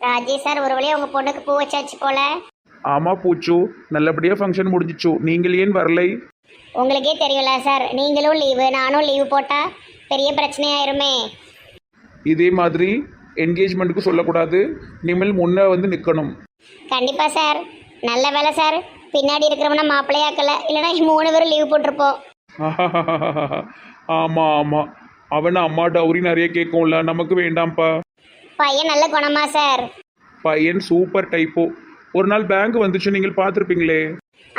Rajesh sir ஒரு வழியா உங்க பொண்ணுக்கு பூ வச்சாச்சு போல ஆமா பூச்சு. நல்லபடியா ஃபங்க்ஷன் முடிஞ்சிச்சு. நீங்கள் ஏன் வரலை? உங்களுக்கே தெரியல சார் நீங்களும் லீவு நானும் லீவு போட்டா பெரிய பிரச்சனையாயிருமே. இதே மாதிரி என்கேஜ்மெண்ட்டுக்கு சொல்லக்கூடாது. இனிமேல் முன்னே வந்து நிற்கணும் கண்டிப்பா சார். நல்ல வேலை சார். பின்னாடி இருக்கிறவன மாப்பிள்ளையாக்கல இல்லைன்னா மூணு பேரும் லீவு போட்டிருப்போம். ஆமா ஆமா. அவன் அம்மா டவுரி நிறைய கேட்கும்ல. நமக்கு வேண்டாம்ப்பா. பையன் நல்ல குணமா சார். பையன் சூப்பர் டைப்போ ஒரு நாள் பேங்க் வந்துச்சு நீங்கள் பார்த்துருப்பீங்களே?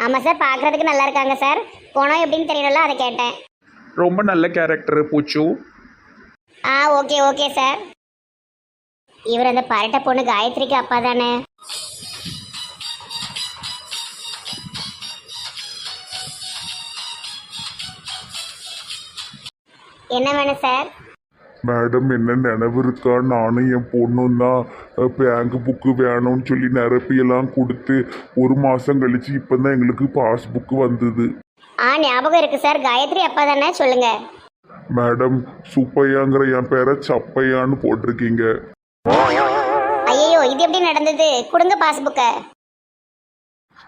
ஆமா சார். பார்க்கறதுக்கு நல்லா இருக்காங்க சார். குணம் எப்படின்னு தெரியல அதை கேட்டேன். ரொம்ப நல்ல கேரக்டர் பூச்சு. ஆ ஓகே ஓகே சார். இவர் அந்த பரட்ட பொண்ணு காயத்ரிக்கு அப்பா தானே? என்ன வேணும் சார்? மேடம் என்ன நினைவு இருக்கா? நானும் என் பொண்ணும் தான். பேங்க் புக்கு வேணும்னு சொல்லி நிரப்பியெல்லாம் கொடுத்து ஒரு மாதம் கழிச்சு இப்போ தான் எங்களுக்கு பாஸ்புக்கு வந்தது. ஆ ஞாபகம் இருக்கு சார். காயத்ரி அப்பா தானே? சொல்லுங்க. மேடம் சுப்பையாங்கிற என் பேரை சப்பையான்னு போட்டிருக்கீங்க. ஐயோ இது எப்படி நடந்தது? கொடுங்க பாஸ்புக்கை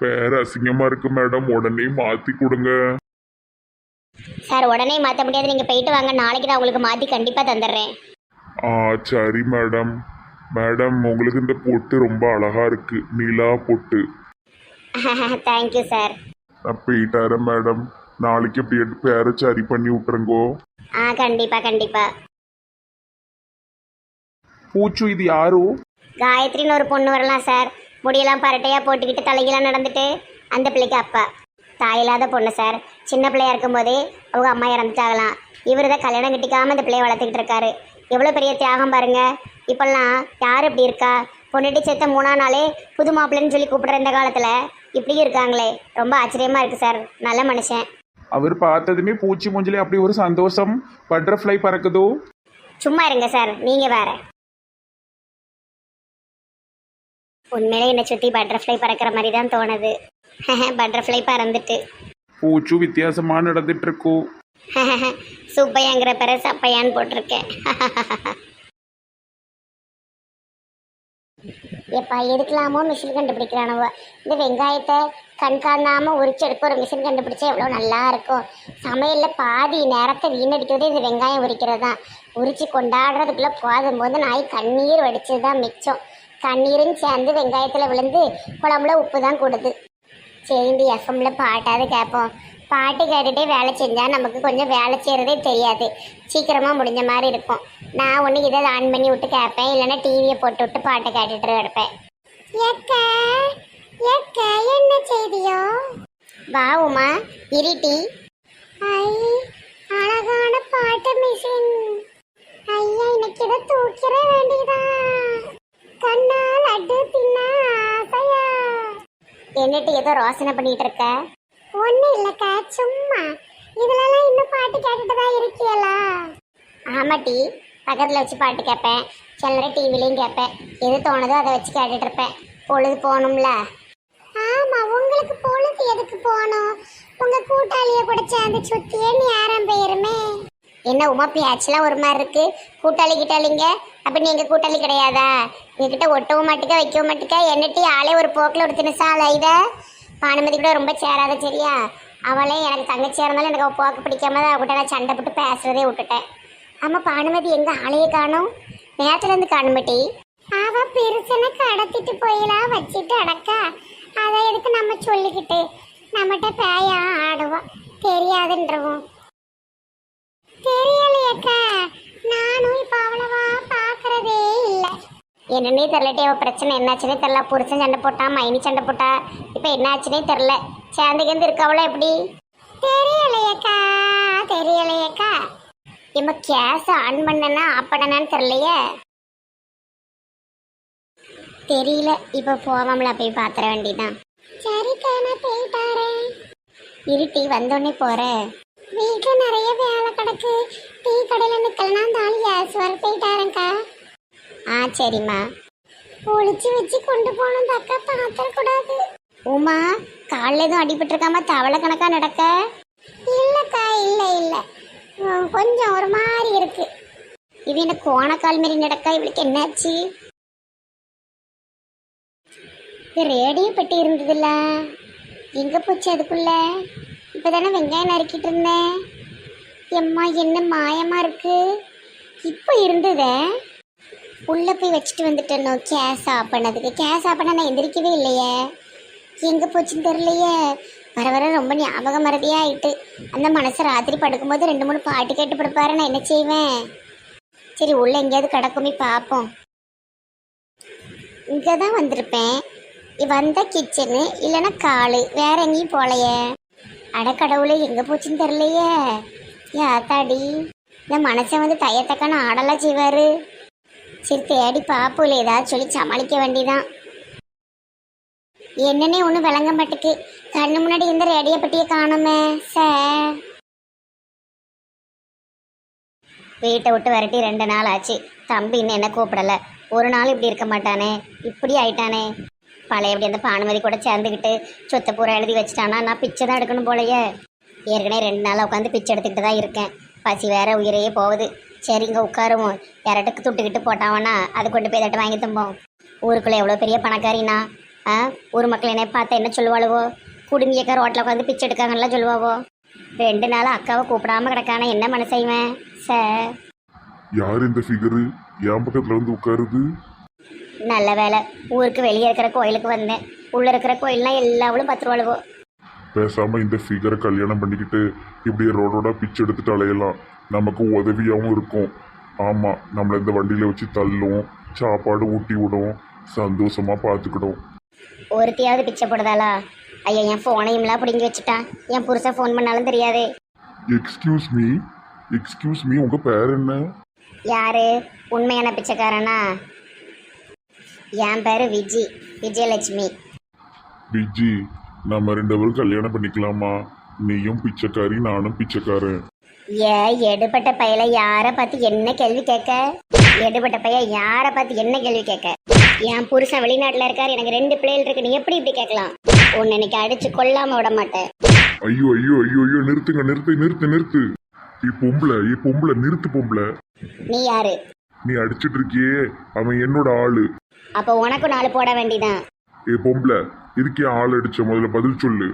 பேர் அசிங்கமாக இருக்கு மேடம். உடனே மாற்றி கொடுங்க. சார் உடனே மாற்ற முடியாது. நீங்கள் போயிட்டு வாங்க. நாளைக்கு நான் உங்களுக்கு மாற்றி கண்டிப்பாக தந்துடுறேன். ஆ சரி மேடம். மேடம் உங்களுக்கு இந்த பொட்டு ரொம்ப அழகா இருக்கு. நிலா பொட்டு. தேங்க்யூ சார் நான் போயிட்டாரேன் மேடம். நாளைக்கு அப்படியே பேரை சரி பண்ணி விட்டுருங்கோ. ஆ கண்டிப்பாக கண்டிப்பாக பூச்சு இது யாரு? காயத்ரின்னு ஒரு பொண்ணு வரலாம் சார். முடியெல்லாம் பரட்டையாக போட்டுக்கிட்டு தலைகீழாக நடந்துட்டு அந்த பிள்ளைக்கு அப்பா. தாயில்லாத பொண்ணு சார் சின்ன பிள்ளையா இருக்கும்போதே அவங்க அம்மா இறந்துட்டாங்களாம். இவர் தான் கல்யாணம் கட்டிக்காம இந்த பிள்ளைய வளர்த்துக்கிட்டு இருக்காரு. எவ்வளோ பெரிய தியாகம் பாருங்க. இப்பெல்லாம் யார் இப்படி இருக்கா? பொண்ணுட்டி சேர்த்த மூணா நாளே புது மாப்பிள்ளைன்னு சொல்லி கூப்பிடுற இந்த காலத்தில் இப்படியும் இருக்காங்களே. ரொம்ப ஆச்சரியமா இருக்கு சார் நல்ல மனுஷன். அவர் பார்த்ததுமே பூச்சி மூஞ்சிலே அப்படி ஒரு சந்தோஷம். பட்டர்ஃப்ளை பறக்குதோ? சும்மா இருங்க சார் நீங்க வேற. உண்மையிலே என்னை சுற்றி பட்டர்ஃப்ளை பறக்கிற மாதிரி தான் தோணுது. பட்டர்ஃப்ளை பறந்துட்டு. பூச்சு வித்தியாசமா நடந்துட்டு இருக்கோ சூப்பையாங்கிற பேரை சப்பையான்னு போட்டிருக்கேன். எப்பா எதுக்கலாமோ மிஷின் கண்டுபிடிக்கிறானவ. இந்த வெங்காயத்தை கண்காணாம உரிச்சு எடுக்க ஒரு மிஷின் கண்டுபிடிச்சா எவ்வளோ நல்லா இருக்கும். சமையலில் பாதி நேரத்தை வீணடிக்கிறதே இந்த வெங்காயம் உரிக்கிறது தான் உரிச்சு கொண்டாடுறதுக்குள்ளே போதும் போது நாய் கண்ணீர் வடிச்சது தான் மிச்சம். கண்ணீரும் சேர்ந்து வெங்காயத்தில் விழுந்து குழம்புல உப்பு தான் கொடுது. சரி இந்த எஃப்எம்ல பாட்டாவது கேட்போம். பாட்டு கேட்டுட்டே வேலை செஞ்சா நமக்கு கொஞ்சம் வேலை செய்யறதே தெரியாது. சீக்கிரமா முடிஞ்ச மாதிரி இருக்கும். நான் ஒன்று இதை ஆன் பண்ணி விட்டு கேட்பேன். இல்லைன்னா டிவியை போட்டு விட்டு பாட்டை கேட்டுட்டு இருப்பேன். என்ன செய்தியோ? வா உமா இருட்டி. ஐ அழகான பாட்டு மிஷின். ஐயா இன்னைக்கு இதை தூக்கிற வேண்டியதான் கண்ணால் அட்டு தின்ன ஆசையா? என்னட்டு ஏதோ ரோசனை பண்ணிட்டு இருக்க? ஒண்ணு இல்லக்கா சும்மா. இதுலலாம் இன்னும் பாட்டு கேட்டுட்டு தான் இருக்கியலா? ஆமாட்டி பக்கத்துல வச்சு பாட்டு கேட்பேன் சில நேரம் டிவிலையும் கேட்பேன் எது தோணுதோ அதை வச்சு கேட்டுட்டு இருப்பேன். பொழுது போகணும்ல? ஆமா உங்களுக்கு பொழுது எதுக்கு போகணும்? உங்க கூட்டாளியை கூட சேர்ந்து சுத்தியே நேரம் போயிருமே என்ன உமா பேச்செல்லாம் ஒரு மாதிரி இருக்கு? கூட்டாளி கிட்டாளிங்க? அப்ப நீங்க கூட்டாளி கிடையாதா? என்கிட்ட ஒட்டவும் மாட்டுக்க வைக்கவும் மாட்டுக்க என்னட்டி ஆளே ஒரு போக்கில் ஒரு தினசால் இத? பானுமதி கூட ரொம்ப சேராத சரியா? அவளே எனக்கு தங்கச்சியாக இருந்தாலும் எனக்கு அவள் போக்கு பிடிக்காம தான் அவகிட்ட நான் சண்டை போட்டு பேசுறதே விட்டுட்டேன். ஆமாம் பானுமதி எங்க ஆளையே காணும்? நேரத்துலேருந்து இருந்து அவ பெருசனை கடத்திட்டு போயிலாம் வச்சுட்டு அடக்கா. அதை எதுக்கு நம்ம சொல்லிக்கிட்டு? நம்மகிட்ட பேயா ஆடுவோம் தெரியாதுன்றவும். தெரியலையக்கா. நானும் இப்ப அவ்வளவா பாக்குறதே இல்ல. என்னன்னே தெரியலட்டே அவ பிரச்சனை என்னாச்சுன்னே தெரியல. புருஷன் சண்டை போட்டா மைனி சண்டை போட்டா இப்ப என்னாச்சுன்னே தெரியல. சேர்ந்துக்கிருந்து இருக்கவளோ எப்படி? தெரியலையக்கா தெரியலையக்கா. இம்ம கேஸ் ஆன் பண்ணனா ஆஃப் பண்ணனான்னு தெரியலையே. தெரியல இப்ப போவோம்ல போய் பாத்திர வேண்டிதான் சரிக்கா நான் பாரு இருட்டி வந்தோடனே போறேன். வீட்டில் நிறைய வேலை கிடக்கு. டீ கடையில நிக்கலாம் அந்த ஆள் கேஸ் வர போயிட்டாரங்க்கா ஆ சரிம்மா. ஒழிச்சு வச்சு கொண்டு போகணும் தக்கா பாத்திர கூடாது. உமா காலில் எதுவும் அடிபட்டிருக்காம தவளை கணக்கா நடக்க? இல்லைக்கா இல்லை இல்லை. கொஞ்சம் ஒரு மாதிரி இருக்கு. இது என்ன கோணக்கால் மாரி நடக்கா? இவளுக்கு என்னாச்சு? இது ரேடியோ பெட்டி இருந்ததுல்ல. எங்க போச்சு அதுக்குள்ள? இப்பதானே வெங்காயம் நறுக்கிட்டு இருந்தேன். எம்மா என்ன மாயமா இருக்கு. இப்போ இருந்ததே. உள்ளே போய் வச்சுட்டு வந்துட்டேனோ. கேஸ் ஆஃப் பண்ணதுக்கு. கேஸ் ஆஃப் பண்ண நான் எந்திரிக்கவே இல்லையே. எங்கே போச்சுன்னு தெரியலையே. வர வர ரொம்ப ஞாபகம் மறதியாக ஆயிட்டு. அந்த மனசை ராத்திரி படுக்கும்போது ரெண்டு மூணு பாட்டு கேட்டு படுப்பாரு. நான் என்ன செய்வேன்? சரி உள்ளே எங்கேயாவது கிடக்குமே பார்ப்போம் இங்கே தான் வந்திருப்பேன் வந்த கிச்சனு இல்லைன்னா காலு. வேற எங்கேயும் போலையே. அடக்கடவுளே எங்கே போச்சுன்னு தெரியலையே. ஆத்தாடி இந்த மனசன் வந்து தையத்தக்கான ஆடலாம் செய்வாரு. சரி தேடி பாப்போல ஏதாவது சொல்லி சமாளிக்க வேண்டிதான். என்னன்னே ஒன்றும் விளங்க மாட்டுக்கு. கண்ணு முன்னாடி இந்த ரேடியோ பெட்டியை காணுமே சார். வீட்டை விட்டு விரட்டி ரெண்டு நாள் ஆச்சு. தம்பி இன்னும் என்ன கூப்பிடல. ஒரு நாள் இப்படி இருக்க மாட்டானே. இப்படி ஆயிட்டானே. பழையபடி அந்த பானுமதி கூட சேர்ந்துக்கிட்டு சொத்தை பூரா எழுதி வச்சுட்டானா? நான் பிச்சை தான் எடுக்கணும் போலயே. ஏற்கனவே ரெண்டு நாளாக உட்காந்து பிச்சை எடுத்துக்கிட்டு தான் இருக்கேன். பசி வேற உயிரையே போகுது. சரி இங்கே உட்காருவோம். யார்ட்டுக்கு துட்டுக்கிட்டு போட்டாவனா அது கொண்டு போய் தட்டு வாங்கி தும்போம். ஊருக்குள்ளே எவ்வளோ பெரிய பணக்காரினா? ஆ? ஊர் மக்கள் என்ன பார்த்தா என்ன சொல்லுவாளுவோ? குடும்பியக்க ரோட்டில் உட்காந்து பிச்சை எடுக்காங்கலாம் சொல்லுவாவோ? ரெண்டு நாள் அக்காவை கூப்பிடாம கிடக்கான? என்ன மனசு சார். யார் இந்த ஃபிகரு என் பக்கத்தில் வந்து உட்காருது? நல்ல வேலை. ஊருக்கு வெளியே இருக்கிற கோயிலுக்கு வந்தேன். உள்ள இருக்கிற கோயில்லாம் எல்லாவளும் பத்து ரூபாளுவோ பேசாம இந்த ஃபிகரை கல்யாணம் பண்ணிக்கிட்டு இப்படியே ரோடோட பிச்சை எடுத்துட்டு அலையலாம். நமக்கு உதவியாகவும் இருக்கும். ஆமா நம்மள இந்த வண்டியில வச்சு தள்ளும் சாப்பாடு ஊட்டி விடும் சந்தோஷமா பார்த்துக்கிடும் ஒருத்தையாவது பிச்சை போடுதாளா? ஐயா என் ஃபோனையும்லாம் பிடுங்கி வச்சுட்டான் என் புருஷன் ஃபோன் பண்ணாலும் தெரியாது. எக்ஸ்கியூஸ் மீ எக்ஸ்கியூஸ் மீ உங்க பேர் என்ன? யாரு? உண்மையான பிச்சைக்காரனா? என் பேரு விஜி விஜயலட்சுமி. விஜி நம்ம ரெண்டு பேரும் கல்யாணம் பண்ணிக்கலாமா? நீயும் பிச்சைக்காரி நானும் பிச்சைக்காரன். ஏ எடுபட்ட பையல யாரை பார்த்து என்ன கேள்வி கேட்க? எடுபட்ட பையன் யாரை பார்த்து என்ன கேள்வி கேட்க? என் புருஷன் வெளிநாட்டுல இருக்காரு எனக்கு ரெண்டு பிள்ளைகள் இருக்கு நீ எப்படி இப்படி கேட்கலாம்? உன்னை இன்னைக்கு அடிச்சு கொல்லாம விட மாட்டேன். ஐயோ ஐயோ ஐயோ ஐயோ நிறுத்துங்க நிறுத்து நிறுத்து நிறுத்து. நீ பொம்பளை பொம்பளை நிறுத்து பொம்பளை. நீ யாரு? நீ அடிச்சிட்டு இருக்கியே. அவன் என்னோட ஆளு. அப்ப உனக்கும் நாலு போட வேண்டியதான் ஏ பொம்பளை இதுக்கே ஆள் அடிச்ச? முதல்ல பதில் சொல்லு.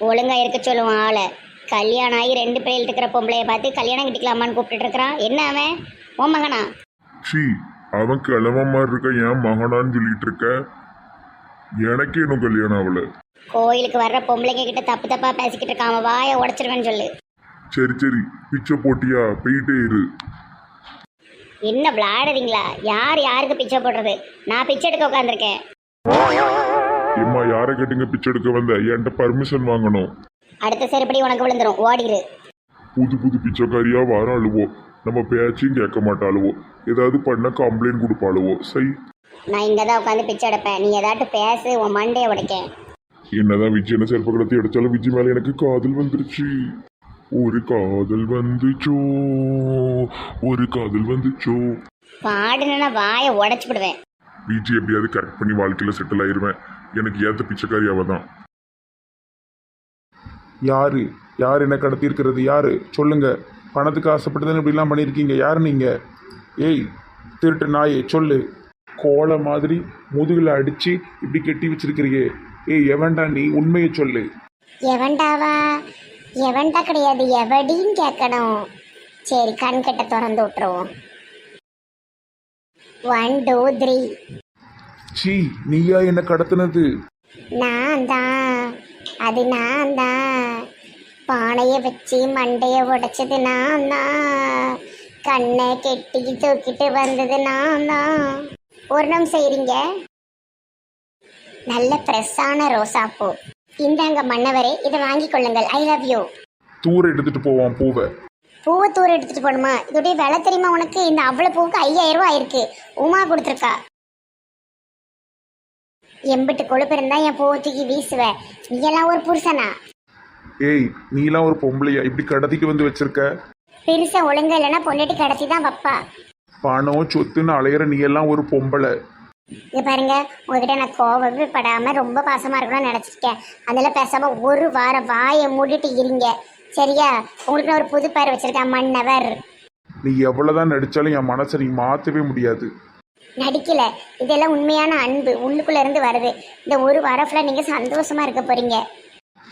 ஒழுங்கா இருக்க சொல்லுவான் ஆளை. கல்யாணம் ஆகி ரெண்டு பிள்ளைகள் இருக்கிற பொம்பளைய பார்த்து கல்யாணம் கட்டிக்கலாமான்னு கூப்பிட்டு இருக்கிறான். என்ன அவன்? உன் மகனா? சி அவன் கிழம மாதிரி இருக்க ஏன் மகனான்னு சொல்லிட்டு இருக்க? எனக்கு இன்னும் கல்யாணம் ஆகல. கோயிலுக்கு வர்ற பொம்பளைங்க கிட்ட தப்பு தப்பா பேசிக்கிட்டு இருக்கான். அவன் வாயை உடைச்சிருவேன்னு சொல்லு. சரி சரி பிச்சை போட்டியா? போயிட்டே இரு. என்ன விளையாடுறீங்களா? யார் யாருக்கு பிச்சை போடுறது? நான் பிச்சை எடுக்க உட்காந்துருக்கேன் எம்மா யாரை கேட்டீங்க பிச்சை எடுக்க வந்த? என்கிட்ட பர்மிஷன் வாங்கணும். அடுத்த செருப்படி உனக்கு விழுந்துரும். ஓடிடு புது புது பிச்சைக்காரியா வர அழுவோ நம்ம பேச்சையும் கேட்க மாட்டாளுவோ. ஏதாவது பண்ண கம்ப்ளைண்ட் கொடுப்பாளுவோ. சை. நான் இங்கே தான் உட்காந்து பிச்சை எடுப்பேன். நீ ஏதாட்டு பேசு உன் மண்டையை உடைக்கேன். என்னதான் விஜய் என்ன செருப்பு கடத்தி அடிச்சாலும் விஜய் மேல எனக்கு காதல் வந்துருச்சு. ஒரு காதல் வந்துச்சோ ஒரு காதல் வந்துச்சோ. பாடுனா வாயை உடைச்சு விடுவேன். விஜய் எப்படியாவது கரெக்ட் பண்ணி வாழ்க்கையில செட்டில் ஆயிருவேன். எனக்கு ஏத்த பிச்சைக்காரி அவ தான். யாரு? யார் என்ன கடத்தியிருக்கிறது? யாரு? சொல்லுங்க. பணத்துக்கு ஆசைப்பட்டு தானே இப்படிலாம் பண்ணியிருக்கீங்க. யார் நீங்க? ஏய் திருட்டு நாயே சொல்லு. கோலை மாதிரி முதுகில் அடிச்சு இப்படி கட்டி வச்சிருக்கிறியே. ஏய் எவன்டா நீ? உண்மையை சொல்லு. எவன்டாவா? எவன்டா கிடையாது எவடின்னு கேட்கணும் சரி கண் கட்ட திறந்து விட்டுருவோம். ஒன் டூ த்ரீ சீ நீயா என்ன கடத்தினது? நான் தான். அது நான் தான். பானையை வச்சு மண்டையை உடைச்சது நான் தான். கண்ணை கெட்டி தூக்கிட்டு வந்தது நான் தான். ஒரு நிமிஷம் செய்றீங்க நல்ல ஃப்ரெஷ்ஷான ரோசாப்பூ. இந்தாங்க மன்னவரே இதை வாங்கிக் கொள்ளுங்கள். ஐ லவ் யூ தூர எடுத்துட்டு போவான் பூவை. பூவை தூர எடுத்துட்டு போகணுமா? இதோடைய விலை தெரியுமா உனக்கு? இந்த அவ்வளோ பூவுக்கு ஐயாயிரம் ரூபாய் ஆயிருக்கு. உமா கொடுத்துருக்கா. எம்பிட்டு கொழுப்பு இருந்தா என் பூவை தூக்கி வீசுவ. நீ எல்லாம் ஒரு புருஷனா? ஏய் நீலாம் ஒரு பொம்பளையா? இப்படி கடத்திட்டு வந்து வச்சிருக்க? பெருசா ஒழுங்கா இல்லைன்னா பொண்டாட்டி கடத்தி தான் வப்பா. பணம் சொத்துன்னு அலையிற நீ எல்லாம் ஒரு பொம்பளை. இங்க பாருங்க உங்ககிட்ட நான் கோவமே படாம ரொம்ப பாசமா இருக்கணும்னு நினைச்சிருக்கேன். அதனால பேசாம ஒரு வாரம் வாயை மூடிட்டு இருங்க. சரியா? உங்களுக்கு நான் ஒரு புது பேர் வச்சிருக்கேன் மன்னவர். நீ எவ்வளவுதான் நடிச்சாலும் என் மனசை நீ மாத்தவே முடியாது. நடிக்கல. இதெல்லாம் உண்மையான அன்பு. உள்ளுக்குள்ள இருந்து வருது. இந்த ஒரு வாரம் ஃபுல்லாக நீங்க சந்தோஷமா இருக்க போறீங்க.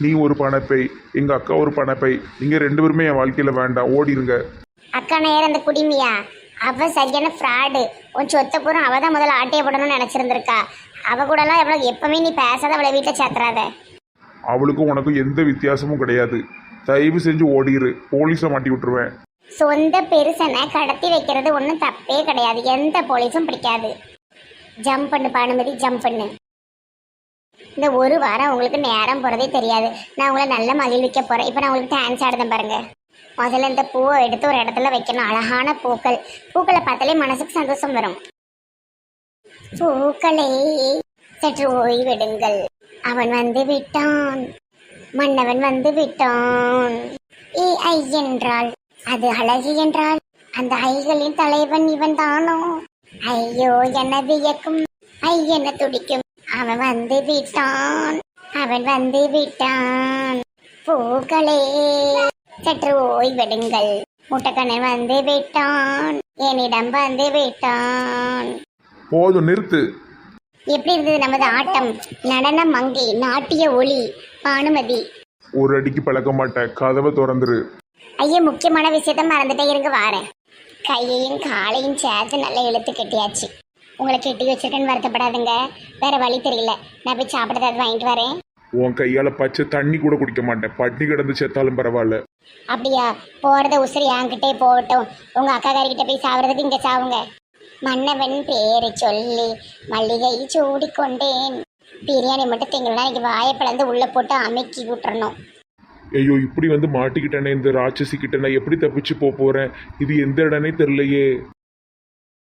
நீ ஒரு பணப்பை எங்கள் அக்கா ஒரு பணப்பை. நீங்கள் ரெண்டு பேருமே என் வாழ்க்கையில் வேண்டாம். ஓடிருங்க. அக்கா நேரம் அந்த குடிமியா? அவ சரியான ஃப்ராடு உன் சொத்த பூரம் அவ தான் முதல்ல ஆட்டைய போடணும்னு நினைச்சிருந்திருக்கா. அவ கூடலாம் எவ்வளோ எப்பவுமே நீ பேசாத அவளை வீட்டில் சேர்த்துறாத அவளுக்கும் உனக்கும் எந்த வித்தியாசமும் கிடையாது. தயவு செஞ்சு ஓடிரு. போலீஸை மாட்டி விட்டுருவேன். சொந்த பெருசனை கடத்தி வைக்கிறது ஒன்றும் தப்பே கிடையாது. எந்த போலீஸும் பிடிக்காது. ஜம்ப் பண்ணு பானுமதி ஜம்ப் பண்ணு. இந்த ஒரு வாரம் உங்களுக்கு நேரம் போகிறதே தெரியாது. நான் உங்களை நல்ல மகிழ்விக்க போகிறேன் இப்போ நான் உங்களுக்கு டான்ஸ் ஆடுதேன் பாருங்க. முதல்ல இந்த பூவை எடுத்து ஒரு இடத்துல வைக்கணும். அழகான பூக்கள். பூக்களை பார்த்தாலே மனசுக்கு சந்தோஷம் வரும். பூக்களே சற்று ஓய்வெடுங்கள். அவன் வந்து விட்டான். மன்னவன் வந்து விட்டான். ஏ ஐ என்றால் அது அழகு என்றால். அந்த ஐகளின் தலைவன் இவன் தானோ? ஐயோ என்ன வியக்கும். ஐ என்ன துடிக்கும். அவன் வந்து விட்டான். அவன் வந்து விட்டான். பூக்களே. சற்று ஓய்வெடுங்கள். முட்டைக்கண்ணன் வந்து விட்டான். என்னிடம் வந்து விட்டான். போதும் நிறுத்து. எப்படி இருந்தது நமது ஆட்டம்? நடன மங்கை நாட்டிய ஒளி. பானுமதி. ஒரு அடிக்கு பழக்க மாட்டேன் கதவை திறந்துரு. ஐயா முக்கியமான விஷயத்த மறந்துட்டே இருங்க வாரேன். கையையும் காலையும் சேர்த்து நல்லா இழுத்து கட்டியாச்சு. உங்களை கெட்டி வச்சிருக்கேன்னு வருத்தப்படாதுங்க. வேற வழி தெரியல. நான் போய் சாப்பிட்றது வாங்கிட்டு வரேன். உன் கையால் பச்சை தண்ணி கூட குடிக்க மாட்டேன். பட்டினி கிடந்து செத்தாலும் பரவாயில்ல. அப்படியா? போறத உசுறு என்கிட்டே போகட்டும். உங்க அக்கா கிட்ட போய் சாப்பிட்றதுக்கு இங்க சாவுங்க. மன்னவன் பேரை சொல்லி மல்லிகை சூடிக்கொண்டேன். பிரியாணி மட்டும் திங்கலாம் இன்னைக்கு வாயை பிளந்து உள்ள போட்டு அமைக்கி விட்டுறணும். ஐயோ இப்படி வந்து மாட்டிக்கிட்டேனே இந்த ராட்சசி கிட்ட நான் எப்படி தப்பிச்சு போக போறேன்? இது எந்த இடனே தெரியலையே.